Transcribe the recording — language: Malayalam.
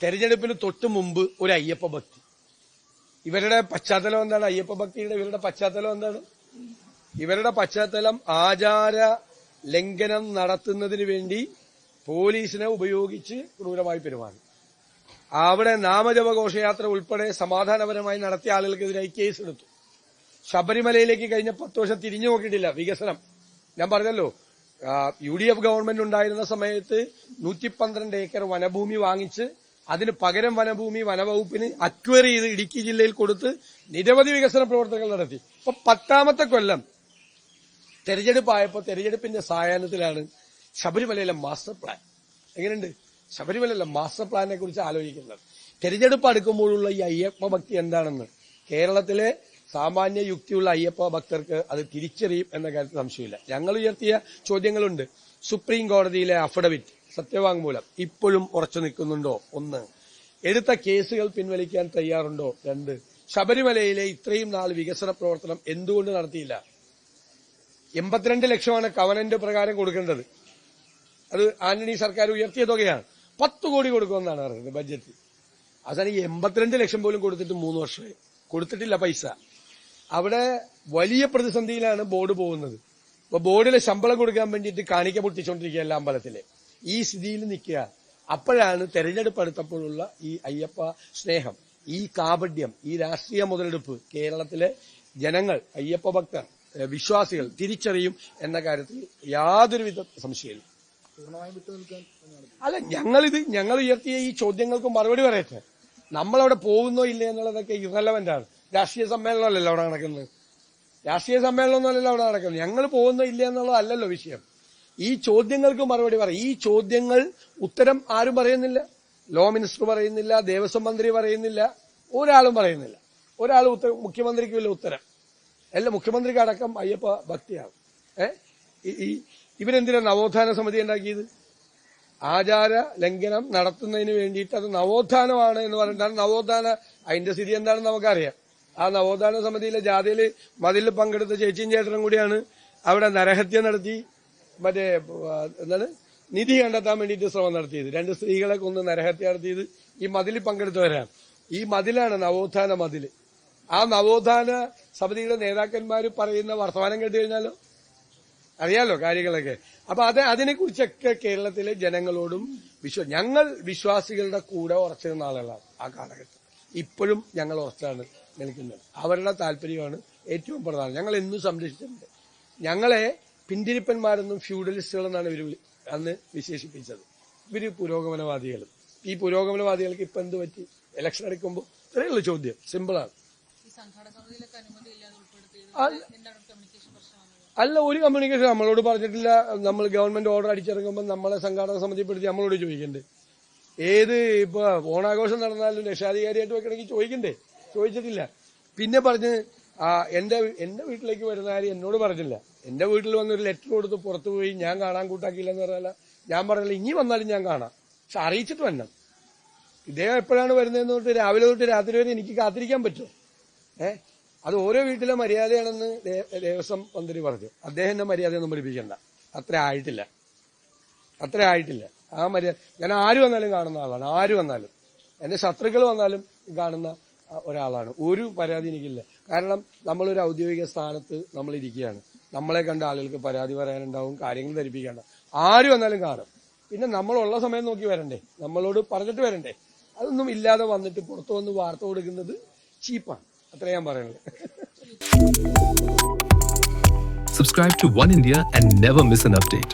തെരഞ്ഞെടുപ്പിന് തൊട്ട് മുമ്പ് ഒരു അയ്യപ്പ ഭക്തി. ഇവരുടെ പശ്ചാത്തലം എന്താണ്? അയ്യപ്പ ഭക്തിയുടെ ഇവരുടെ പശ്ചാത്തലം എന്താണ്? ഇവരുടെ പശ്ചാത്തലം ആചാര ലംഘനം നടത്തുന്നതിന് വേണ്ടി പോലീസിനെ ഉപയോഗിച്ച് ക്രൂരമായി പെരുമാറി. അവിടെ നാമജപ ഘോഷയാത്ര ഉൾപ്പെടെ സമാധാനപരമായി നടത്തിയ ആളുകൾക്കെതിരായി കേസെടുത്തു ശബരിമലയിലേക്ക് കഴിഞ്ഞ പത്ത് വർഷം തിരിഞ്ഞു നോക്കിയിട്ടില്ല വികസനം. ഞാൻ പറഞ്ഞല്ലോ യു ഡി എഫ് ഗവൺമെന്റ് ഉണ്ടായിരുന്ന സമയത്ത് നൂറ്റി ഏക്കർ വനഭൂമി വാങ്ങിച്ച് അതിന് പകരം വനഭൂമി വനവകുപ്പിന് അക്വയർ ചെയ്ത് ഇടുക്കി ജില്ലയിൽ കൊടുത്ത് നിരവധി വികസന പ്രവർത്തനങ്ങൾ നടത്തി. ഇപ്പൊ പത്താമത്തെ കൊല്ലം തെരഞ്ഞെടുപ്പായപ്പോ തെരഞ്ഞെടുപ്പിന്റെ സായാഹ്നത്തിലാണ് ശബരിമലയിലെ മാസ്റ്റർ പ്ലാൻ എങ്ങനെയുണ്ട്? ശബരിമലയിലെ മാസ്റ്റർ പ്ലാനിനെ കുറിച്ച് ആലോചിക്കുന്നത്. തെരഞ്ഞെടുപ്പ് അടുക്കുമ്പോഴുള്ള ഈ അയ്യപ്പ ഭക്തി എന്താണെന്ന്. കേരളത്തിലെ സാമാന്യ യുക്തിയുള്ള അയ്യപ്പ ഭക്തർക്ക് അത് തിരിച്ചറിയും എന്ന കാര്യത്തിൽ സംശയമില്ല. ഞങ്ങൾ ഉയർത്തിയ ചോദ്യങ്ങളുണ്ട്. സുപ്രീം കോടതിയിലെ അഫിഡവിറ്റ് സത്യവാങ്മൂലം ഇപ്പോഴും ഉറച്ചു നിൽക്കുന്നുണ്ടോ? ഒന്ന്. എടുത്ത കേസുകൾ പിൻവലിക്കാൻ തയ്യാറുണ്ടോ? രണ്ട്. ശബരിമലയിലെ ഇത്രയും നാൾ വികസന പ്രവർത്തനം എന്തുകൊണ്ട് നടത്തിയില്ല? എൺപത്തിരണ്ട് ലക്ഷമാണ് കവനന്റ് പ്രകാരം കൊടുക്കേണ്ടത്. അത് ആന്റണി സർക്കാർ ഉയർത്തിയ തുകയാണ്. പത്ത് കോടി കൊടുക്കുമെന്നാണ് പറയുന്നത് ബഡ്ജറ്റ്. അവസാനം ഈ എൺപത്തിരണ്ട് ലക്ഷം പോലും കൊടുത്തിട്ട് മൂന്ന് വർഷമായി. കൊടുത്തിട്ടില്ല പൈസ. അവിടെ വലിയ പ്രതിസന്ധിയിലാണ് ബോർഡ് പോകുന്നത്. അപ്പൊ ബോർഡിലെ ശമ്പളം കൊടുക്കാൻ വേണ്ടിയിട്ട് കാണിക്ക പൊട്ടിച്ചോണ്ടിരിക്കുകയല്ല അമ്പലത്തിലെ. ഈ സ്ഥിതിയിൽ നിൽക്കുക. അപ്പോഴാണ് തെരഞ്ഞെടുപ്പ് അടുത്തപ്പോഴുള്ള ഈ അയ്യപ്പ സ്നേഹം ഈ കാപഡ്യം ഈ രാഷ്ട്രീയ മുതലെടുപ്പ് കേരളത്തിലെ ജനങ്ങൾ അയ്യപ്പ ഭക്തർ വിശ്വാസികൾ തിരിച്ചറിയും എന്ന കാര്യത്തിൽ യാതൊരുവിധ സംശയമില്ല. അല്ല ഞങ്ങളിത് ഞങ്ങൾ ഉയർത്തിയ ഈ ചോദ്യങ്ങൾക്കും മറുപടി പറയട്ടെ? നമ്മളവിടെ പോകുന്നോ ഇല്ലേ എന്നുള്ളതൊക്കെ ഇറലവന്റ് ആണ്. രാഷ്ട്രീയ സമ്മേളനമല്ലല്ലോ അവിടെ നടക്കുന്നത്. രാഷ്ട്രീയ സമ്മേളനമൊന്നുമല്ലല്ലോ അവിടെ നടക്കുന്നത്. ഞങ്ങൾ പോകുന്നോ ഇല്ല എന്നുള്ളതല്ലല്ലോ വിഷയം. ഈ ചോദ്യങ്ങൾക്ക് മറുപടി പറയും ഈ ചോദ്യങ്ങൾ ഉത്തരം ആരും പറയുന്നില്ല. ലോ മിനിസ്റ്റർ പറയുന്നില്ല ദേവസ്വം മന്ത്രി പറയുന്നില്ല ഒരാളും പറയുന്നില്ല. ഒരാൾ ഉത്തരം മുഖ്യമന്ത്രിക്ക് വല്ല ഉത്തരം. അല്ല മുഖ്യമന്ത്രിക്ക് അടക്കം അയ്യപ്പ ഭക്തിയാണ്. ഏ? ഈ- ഇവരെന്തിനാ നവോത്ഥാന സമിതി ഉണ്ടാക്കിയത്? ആചാര ലംഘനം നടത്തുന്നതിന് വേണ്ടിയിട്ട് അത് നവോത്ഥാനമാണ് എന്ന് പറഞ്ഞിട്ടാണ് നവോത്ഥാന അതിന്റെ സ്ഥിതി എന്താണെന്ന് നമുക്കറിയാം. ആ നവോത്ഥാന സമിതിയിലെ ജാഥയിൽ മതിൽ പങ്കെടുത്ത ചേച്ചിയും ചേട്ടനും കൂടിയാണ് അവിടെ നരഹത്യ നടത്തി. മറ്റേ എന്താണ്? നിധി കണ്ടെത്താൻ വേണ്ടിയിട്ട് ശ്രമം നടത്തിയത്. രണ്ട് സ്ത്രീകളെ കൊന്ന് നരഹത്യ നടത്തിയത് ഈ മതിലിൽ പങ്കെടുത്തവരാണ്. ഈ മതിലാണ് നവോത്ഥാന മതിൽ ആ നവോത്ഥാന സമിതിയുടെ നേതാക്കന്മാർ പറയുന്ന വർത്തമാനം കേട്ട് കഴിഞ്ഞാലോ? അറിയാലോ കാര്യങ്ങളൊക്കെ. അപ്പൊ അത് അതിനെക്കുറിച്ചൊക്കെ കേരളത്തിലെ ജനങ്ങളോടും വിശ്വ ഞങ്ങൾ വിശ്വാസികളുടെ കൂടെ ഉറച്ചിരുന്ന ആളുകളാണ് ആ കാലഘട്ടം ഇപ്പോഴും ഞങ്ങൾ ഉറച്ചാണ് നിൽക്കുന്നത്. അവരുടെ താല്പര്യമാണ് ഏറ്റവും പ്രധാനം. ഞങ്ങൾ എന്നും സംരക്ഷിച്ചിട്ടുണ്ട്. ഞങ്ങളെ പിന്തിരിപ്പന്മാരെന്നും ഫ്യൂഡലിസ്റ്റുകളെന്നാണ് ഇവർ അന്ന് വിശേഷിപ്പിച്ചത്. ഇവർ പുരോഗമനവാദികളും ഈ പുരോഗമനവാദികൾക്ക് ഇപ്പൊ എന്ത് പറ്റി? ഇലക്ഷൻ എടുക്കുമ്പോൾ ഇത്രയുള്ള ചോദ്യം. സിമ്പിളാണ് അല്ല. ഒരു കമ്മ്യൂണിക്കേഷൻ നമ്മളോട് പറഞ്ഞിട്ടില്ല. നമ്മൾ ഗവൺമെന്റ് ഓർഡർ അടിച്ചിറങ്ങുമ്പോൾ നമ്മളെ സംഘാടക സമിതിപ്പെടുത്തി നമ്മളോട് ചോദിക്കണ്ടേ? ഏത് ഇപ്പൊ ഓണാഘോഷം നടന്നാലും രക്ഷാധികാരിയായിട്ട് വെക്കണമെങ്കിൽ ചോദിക്കണ്ടേ? ചോദിച്ചിട്ടില്ല. പിന്നെ പറഞ്ഞ് ആ എന്റെ എന്റെ വീട്ടിലേക്ക് വരുന്ന കാര്യം എന്നോട് പറഞ്ഞില്ല. എന്റെ വീട്ടിൽ വന്നൊരു ലെറ്റർ കൊടുത്ത് പുറത്തു പോയി ഞാൻ കാണാൻ കൂട്ടാക്കിയില്ല എന്ന് പറഞ്ഞാൽ ഞാൻ പറഞ്ഞില്ല ഇനി വന്നാലും ഞാൻ കാണാം. പക്ഷെ അറിയിച്ചിട്ട് വരണം. ഇദ്ദേഹം എപ്പോഴാണ് വരുന്നതെന്ന് തൊട്ട് രാവിലെ തൊട്ട് രാത്രി വരെ എനിക്ക് കാത്തിരിക്കാൻ പറ്റുമോ? ഏ? അത് ഓരോ വീട്ടിലെ മര്യാദയാണെന്ന് ദേവസ്വം മന്ത്രി പറഞ്ഞു. അദ്ദേഹം എന്നെ മര്യാദയൊന്നും പഠിപ്പിക്കണ്ട. അത്ര ആയിട്ടില്ല. അത്ര ആയിട്ടില്ല. ആ മര്യാദ ഞാൻ ആര് വന്നാലും കാണുന്ന ആളാണ്. ആര് വന്നാലും. എന്റെ ശത്രുക്കൾ വന്നാലും കാണുന്ന ഒരാളാണ്. ഒരു പരാതി എനിക്കില്ല. കാരണം നമ്മളൊരു ഔദ്യോഗിക സ്ഥാനത്ത് നമ്മൾ ഇരിക്കുകയാണ് നമ്മളെ കണ്ട ആളുകൾക്ക് പരാതി പറയാനുണ്ടാവും കാര്യങ്ങൾ ധരിപ്പിക്കേണ്ട ആര് വന്നാലും കാണും. പിന്നെ നമ്മളുള്ള സമയം നോക്കി വരണ്ടേ? നമ്മളോട് പറഞ്ഞിട്ട് വരണ്ടേ? അതൊന്നും ഇല്ലാതെ വന്നിട്ട് പുറത്തു വന്ന് വാർത്ത കൊടുക്കുന്നത് ചീപ്പാണ്. അത്ര ഞാൻ പറയുന്നത് Subscribe to One India and never miss an update.